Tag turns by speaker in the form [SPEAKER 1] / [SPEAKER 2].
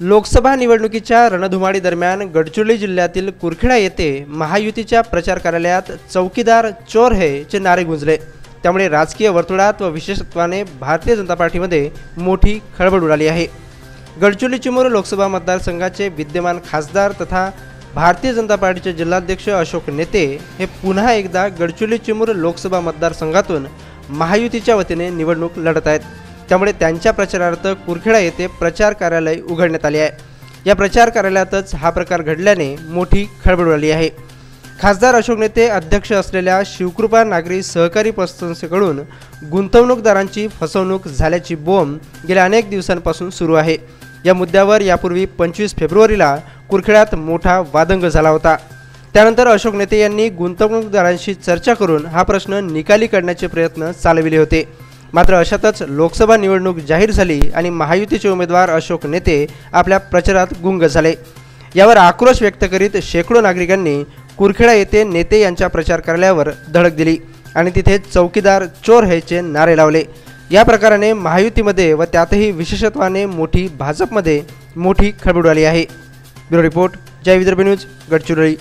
[SPEAKER 1] लोकसभा निवडणुकीच्या रणधुमाडी दरम्यान गडचिरोली जिल्ह्यातील कुरखेडा येथे महायुतीच्या प्रचार कार्यालयात चौकीदार चोर हे चे नारे गुंजले. त्यामुळे राजकीय वर्तुळात व विशेषत्वाने भारतीय जनता पार्टीमध्ये मोठी खळबळ उडाली आहे. गडचिरोली चिमूर लोकसभा मतदारसंघाचे विद्यमान खासदार तथा भारतीय जनता पार्टीचे जिल्हाध्यक्ष अशोक नेते हे पुन्हा एकदा गडचिरोली चिमूर लोकसभा मतदारसंघातून महायुतीच्या वतीने निवडणूक लढत आहेत. त्यामुळे त्यांच्या प्रचारार्थ कुरखेडा येथे प्रचार कार्यालय उघडण्यात आले आहे. या प्रचार कार्यालयातच हा प्रकार घडल्याने मोठी खळबळ उडाली आहे. खासदार अशोक नेते अध्यक्ष असलेल्या शिवकृपा नागरी सहकारी पतसंस्थेकडून गुंतवणूकदारांची फसवणूक झाल्याची बोंब गेल्या अनेक दिवसांपासून सुरू आहे. या मुद्द्यावर यापूर्वी पंचवीस फेब्रुवारीला कुरखेड्यात मोठा वादंग झाला होता. त्यानंतर अशोक नेते यांनी गुंतवणूकदारांशी चर्चा करून हा प्रश्न निकाली काढण्याचे प्रयत्न चालविले होते. मात्र अशातच लोकसभा निवडणूक जाहीर झाली आणि महायुतीचे उमेदवार अशोक नेते आपल्या प्रचारात गुंग झाले. यावर आक्रोश व्यक्त करीत शेकडो नागरिकांनी कुरखेडा येथे नेते यांच्या प्रचार कार्यालयावर धडक दिली आणि तिथे चौकीदार चोर ह्याचे नारे लावले. या प्रकाराने महायुतीमध्ये व त्यातही विशेषत्वाने मोठी भाजपमध्ये मोठी खळबळ आली आहे. Bureau report Jai Vidarbha news Gadchiroli.